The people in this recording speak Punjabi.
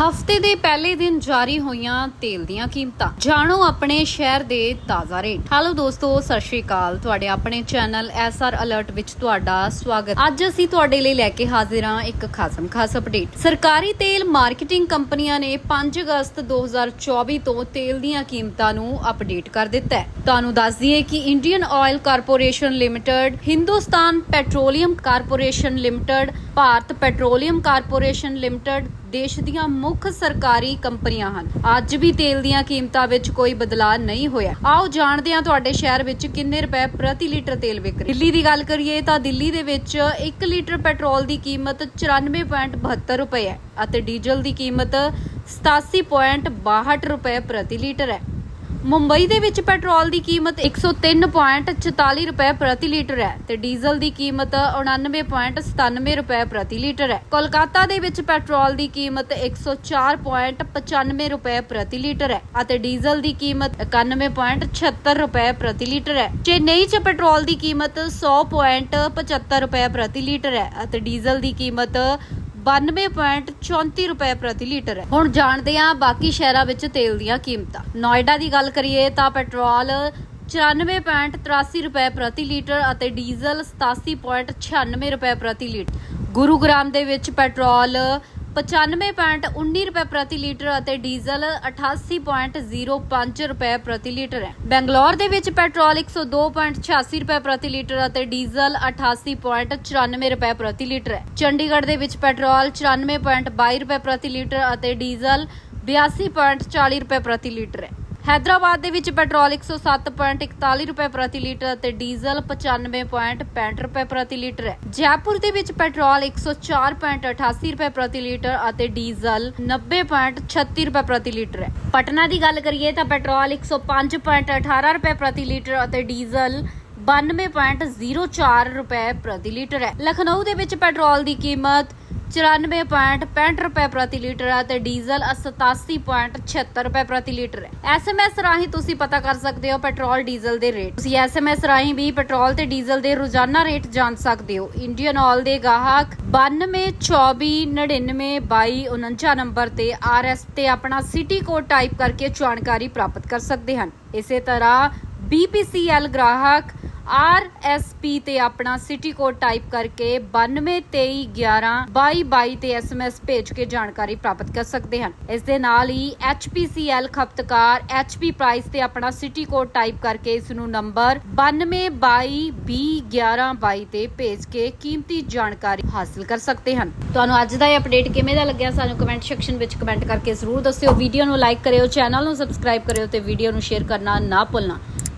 ਹਫ਼ਤੇ ਦੇ ਪਹਿਲੇ ਦਿਨ ਜਾਰੀ ਹੋਈਆਂ ਤੇਲ ਦੀਆਂ ਕੀਮਤਾਂ। ਜਾਣੋ ਆਪਣੇ ਸ਼ਹਿਰ ਦੇ ਤਾਜ਼ਾ ਰੇਟ। ਹੈਲੋ ਦੋਸਤੋ, ਸਤਿ ਸ਼੍ਰੀ ਅਕਾਲ। ਤੁਹਾਡੇ ਆਪਣੇ ਚੈਨਲ ਐਸਆਰ ਅਲਰਟ ਵਿੱਚ ਤੁਹਾਡਾ ਸਵਾਗਤ। ਅੱਜ ਅਸੀਂ ਤੁਹਾਡੇ ਲਈ ਲੈ ਕੇ ਹਾਜ਼ਰ ਹਾਂ ਇੱਕ ਖਾਸਮ ਖਾਸ ਅਪਡੇਟ। ਸਰਕਾਰੀ ਤੇਲ ਮਾਰਕੀਟਿੰਗ ਕੰਪਨੀਆਂ ਨੇ 5 ਅਗਸਤ 2024 ਤੋਂ ਤੇਲ ਦੀਆਂ ਕੀਮਤਾਂ ਨੂੰ ਅਪਡੇਟ ਕਰ ਦਿੱਤਾ ਹੈ। ਤੁਹਾਨੂੰ ਦੱਸ ਦਈਏ ਕਿ Indian oil corporation limited, Hindustan petroleum corporation limited, Bharat petroleum corporation limited ਦੇਸ਼ ਦੀਆਂ ਮੁੱਖ ਸਰਕਾਰੀ ਕੰਪਨੀਆਂ ਹਨ। ਅੱਜ ਵੀ ਤੇਲ ਦੀਆਂ ਕੀਮਤਾਂ ਵਿੱਚ ਕੋਈ ਬਦਲਾਅ ਨਹੀਂ ਹੋਇਆ। ਆਓ ਜਾਣਦੇ ਹਾਂ ਤੁਹਾਡੇ ਸ਼ਹਿਰ ਵਿੱਚ ਕਿੰਨੇ ਰੁਪਏ ਪ੍ਰਤੀ ਲੀਟਰ ਤੇਲ ਵਿਕ ਰਿਹਾ। ਦਿੱਲੀ ਦੀ ਗੱਲ ਕਰੀਏ ਤਾਂ ਦਿੱਲੀ ਦੇ ਵਿੱਚ 1 ਲੀਟਰ ਪੈਟਰੋਲ ਦੀ ਕੀਮਤ 94.72 ਰੁਪਏ ਹੈ ਅਤੇ ਡੀਜ਼ਲ ਦੀ ਕੀਮਤ 87.62 ਰੁਪਏ ਪ੍ਰਤੀ ਲੀਟਰ ਹੈ। ਮੁੰਬਈ ਦੇ ਵਿੱਚ ਪੈਟਰੋਲ ਦੀ ਕੀਮਤ 103.44 ਰੁਪਏ ਪ੍ਰਤੀ ਲੀਟਰ ਹੈ ਤੇ ਡੀਜ਼ਲ ਦੀ ਕੀਮਤ 99.97 ਰੁਪਏ ਪ੍ਰਤੀ ਲੀਟਰ ਹੈ। ਕੋਲਕਾਤਾ ਦੇ ਵਿੱਚ ਪੈਟਰੋਲ ਦੀ ਕੀਮਤ 104.95 ਰੁਪਏ ਪ੍ਰਤੀ ਲੀਟਰ ਹੈ ਅਤੇ ਡੀਜ਼ਲ ਦੀ ਕੀਮਤ 91.76 ਰੁਪਏ ਪ੍ਰਤੀ ਲੀਟਰ ਹੈ। ਚੇਨਈ 'ਚ ਪੈਟਰੋਲ ਦੀ ਕੀਮਤ 100.75 ਰੁਪਏ ਪ੍ਰਤੀ ਲੀਟਰ ਹੈ ਅਤੇ ਡੀਜ਼ਲ ਦੀ ਕੀਮਤ 92.34 ਰੁਪਏ ਪ੍ਰਤੀ ਲੀਟਰ ਹੈ। ਹੁਣ ਜਾਣਦੇ ਹਾਂ ਬਾਕੀ ਸ਼ਹਿਰਾਂ ਵਿੱਚ ਤੇਲ ਦੀਆਂ ਕੀਮਤਾਂ। ਨੋਇਡਾ ਦੀ ਗੱਲ ਕਰੀਏ ਤਾਂ ਪੈਟਰੋਲ 94.83 ਰੁਪਏ ਪ੍ਰਤੀ ਲੀਟਰ ਅਤੇ ਡੀਜ਼ਲ 87.96 ਰੁਪਏ ਪ੍ਰਤੀ ਲੀਟਰ। ਗੁਰੂਗ੍ਰਾਮ ਦੇ ਵਿੱਚ ਪੈਟਰੋਲ 95.19 ਰੁਪਏ ਪ੍ਰਤੀ ਲੀਟਰ ਅਤੇ ਡੀਜ਼ਲ 88.05 ਰੁਪਏ ਪ੍ਰਤੀ ਲੀਟਰ ਹੈ। ਬੰਗਲੌਰ ਦੇ ਵਿੱਚ ਪੈਟਰੋਲ 102.86 ਰੁਪਏ ਪ੍ਰਤੀ ਲੀਟਰ ਅਤੇ ਡੀਜ਼ਲ 88.94 ਰੁਪਏ ਪ੍ਰਤੀ ਲੀਟਰ ਹੈ। ਚੰਡੀਗੜ੍ਹ ਦੇ ਵਿੱਚ ਪੈਟਰੋਲ 94.22 ਰੁਪਏ ਪ੍ਰਤੀ ਲੀਟਰ ਅਤੇ ਡੀਜ਼ਲ 82.40 ਰੁਪਏ ਪ੍ਰਤੀ ਲੀਟਰ ਹੈ। ਹੈਦਰਾਬਾਦ ਦੇ ਵਿੱਚ ਪੈਟਰੋਲ 107.41 ਰੁਪਏ ਪ੍ਰਤੀ ਲੀਟਰ ਅਤੇ ਡੀਜ਼ਲ 95.65 ਰੁਪਏ ਪ੍ਰਤੀ ਲੀਟਰ ਹੈ। ਜੈਪੁਰ ਦੇ ਵਿੱਚ ਪੈਟਰੋਲ 104.88 ਰੁਪਏ ਪ੍ਰਤੀ ਲੀਟਰ ਅਤੇ ਡੀਜ਼ਲ 90.36 ਰੁਪਏ ਪ੍ਰਤੀ ਲੀਟਰ ਹੈ। ਪਟਨਾ ਦੀ ਗੱਲ ਕਰੀਏ ਤਾਂ ਪੈਟਰੋਲ 105.18 ਰੁਪਏ ਪ੍ਰਤੀ ਲੀਟਰ ਅਤੇ ਡੀਜ਼ਲ 92.04 ਰੁਪਏ ਪ੍ਰਤੀ ਲੀਟਰ ਹੈ। ਲਖਨਊ ਦੇ ਵਿੱਚ ਪੈਟਰੋਲ ਦੀ ਕੀਮਤ 94.65 ਰੁਪਏ ਪ੍ਰਤੀ ਲੀਟਰ ਹੈ ਤੇ ਡੀਜ਼ਲ 87.76 ਰੁਪਏ ਪ੍ਰਤੀ ਲੀਟਰ ਹੈ। ਐਸਐਮਐਸ ਰਾਹੀਂ ਤੁਸੀਂ ਪਤਾ ਕਰ ਸਕਦੇ ਹੋ ਪੈਟਰੋਲ, ਡੀਜ਼ਲ ਦੇ ਰੇਟ। ਤੁਸੀਂ ਐਸਐਮਐਸ ਰਾਹੀਂ ਵੀ ਪੈਟਰੋਲ ਤੇ ਡੀਜ਼ਲ ਦੇ ਰੋਜ਼ਾਨਾ ਰੇਟ ਜਾਣ ਸਕਦੇ ਹੋ। ਇੰਡੀਅਨ ਆਇਲ ਦੇ ਗਾਹਕ 9224992249 ਨੰਬਰ ਤੇ ਆਰਐਸ ਤੇ ਆਪਣਾ ਸਿਟੀ ਕੋਡ ਟਾਈਪ ਕਰਕੇ ਜਾਣਕਾਰੀ ਪ੍ਰਾਪਤ ਕਰ ਸਕਦੇ ਹਨ। ਇਸੇ ਤਰ੍ਹਾਂ ਬੀਪੀਸੀਐਲ ਗ੍ਰਾਹਕ ਆਰਐਸਪੀ ਤੇ ਆਪਣਾ ਸਿਟੀ ਕੋਡ ਟਾਈਪ ਕਰਕੇ 9223112222 ਤੇ ਐਸਐਮਐਸ ਭੇਜ ਕੇ ਜਾਣਕਾਰੀ ਪ੍ਰਾਪਤ ਕਰ ਸਕਦੇ ਹਨ। ਇਸ ਦੇ ਨਾਲ ਹੀ ਐਚਪੀਸੀਐਲ ਖਪਤਕਾਰ ਐਚਪੀ ਪ੍ਰਾਈਸ ਤੇ ਆਪਣਾ ਸਿਟੀ ਕੋਡ ਟਾਈਪ ਕਰਕੇ ਇਸ ਨੂੰ ਨੰਬਰ 9222B1122 ਤੇ ਭੇਜ ਕੇ ਕੀਮਤੀ ਜਾਣਕਾਰੀ ਹਾਸਲ ਕਰ ਸਕਦੇ ਹਨ। ਤੁਹਾਨੂੰ ਅੱਜ ਦਾ ਇਹ ਅਪਡੇਟ ਕਿਵੇਂ ਦਾ ਲੱਗਿਆ ਸਾਨੂੰ ਕਮੈਂਟ ਸੈਕਸ਼ਨ ਵਿੱਚ ਕਮੈਂਟ ਕਰਕੇ ਜ਼ਰੂਰ ਦੱਸਿਓ। ਵੀਡੀਓ ਨੂੰ ਲਾਈਕ ਕਰਿਓ ਚੈਨਲ ਨੂੰ ਸਬਸਕ੍ਰਾਈਬ ਕਰਿਓ ਤੇ ਵੀਡੀਓ ਨੂੰ ਸ਼ੇਅਰ ਕਰਨਾ ਨਾ ਭੁੱਲਣਾ।